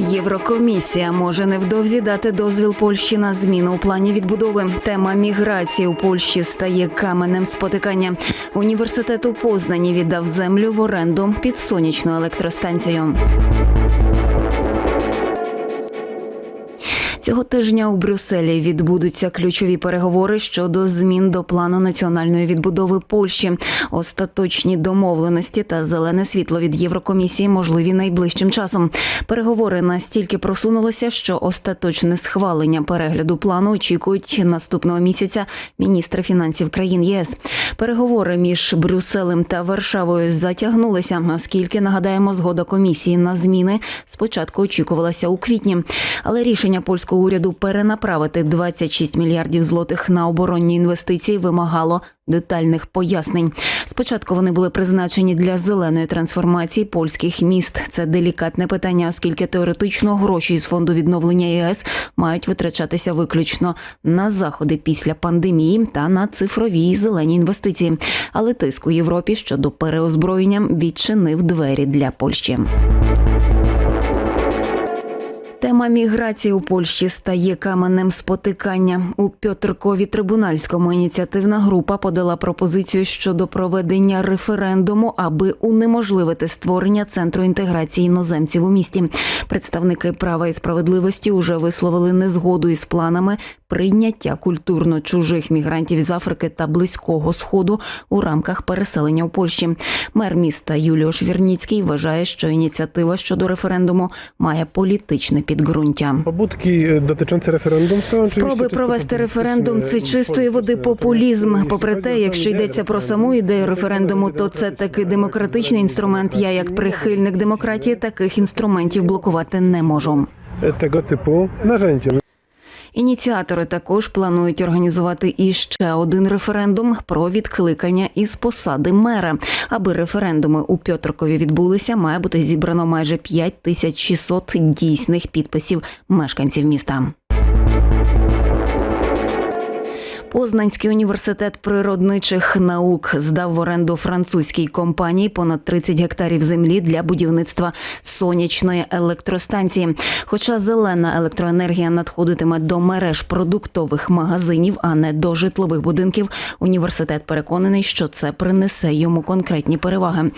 Єврокомісія може невдовзі дати дозвіл Польщі на зміну у плані відбудови. Тема міграції у Польщі стає каменем спотикання. Університет у Познані віддав землю в оренду під сонячну електростанцію. Цього тижня у Брюсселі відбудуться ключові переговори щодо змін до плану національної відбудови Польщі. Остаточні домовленості та зелене світло від Єврокомісії можливі найближчим часом. Переговори настільки просунулися, що остаточне схвалення перегляду плану очікують наступного місяця міністри фінансів країн ЄС. Переговори між Брюсселем та Варшавою затягнулися, оскільки нагадаємо, згода комісії на зміни спочатку очікувалася у квітні, але рішення польського уряду перенаправити 26 мільярдів злотих на оборонні інвестиції вимагало детальних пояснень. Спочатку вони були призначені для зеленої трансформації польських міст. Це делікатне питання, оскільки теоретично гроші із фонду відновлення ЄС мають витрачатися виключно на заходи після пандемії та на цифрові і зелені інвестиції. Але тиск у Європі щодо переозброєння відчинив двері для Польщі. Тема міграції у Польщі стає каменем спотикання. У Пьотркові трибунальському ініціативна група подала пропозицію щодо проведення референдуму, аби унеможливити створення центру інтеграції іноземців у місті. Представники права і справедливості уже висловили незгоду із планами прийняття культурно чужих мігрантів з Африки та Близького Сходу у рамках переселення у Польщі. Мер міста Юліош Вірніцький вважає, що ініціатива щодо референдуму має політичне підґрунтя. Побутки są oczywiście Спроби провести референдум це чистої води популізм. Попри те, якщо йдеться про саму ідею референдуму, то це таки демократичний інструмент. Я, як прихильник демократії, таких інструментів блокувати не можу. Такого типу на narzędziem. Ініціатори також планують організувати іще один референдум про відкликання із посади мера. Аби референдуми у Пьотркові відбулися, має бути зібрано майже 5600 дійсних підписів мешканців міста. Познанський університет природничих наук здав в оренду французькій компанії понад 30 гектарів землі для будівництва сонячної електростанції. Хоча зелена електроенергія надходитиме до мереж продуктових магазинів, а не до житлових будинків, університет переконаний, що це принесе йому конкретні переваги.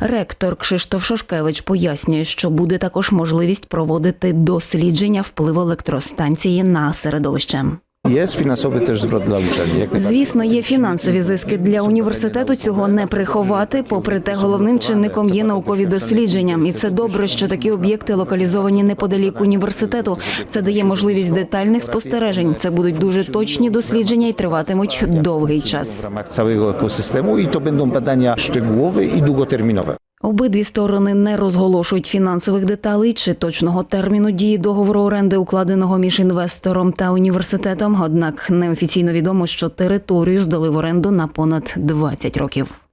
Ректор Кшиштоф Шошкевич пояснює, що буде також можливість проводити дослідження впливу електростанції на середовище. Też zwrot dla uczelni. Jak najbardziej. Звісно, є фінансові зиски для університету. Цього не приховати. Попри те, головним чинником є наукові дослідження, і це добре, що такі об'єкти локалізовані неподалік університету. Це дає можливість детальних спостережень. Це будуть дуже точні дослідження і триватимуть довгий час. ramach całego ekosystemu i to będą badania szczegółowe i długoterminowe. Обидві сторони не розголошують фінансових деталей чи точного терміну дії договору оренди, укладеного між інвестором та університетом. Однак неофіційно відомо, що територію здали в оренду на понад 20 років.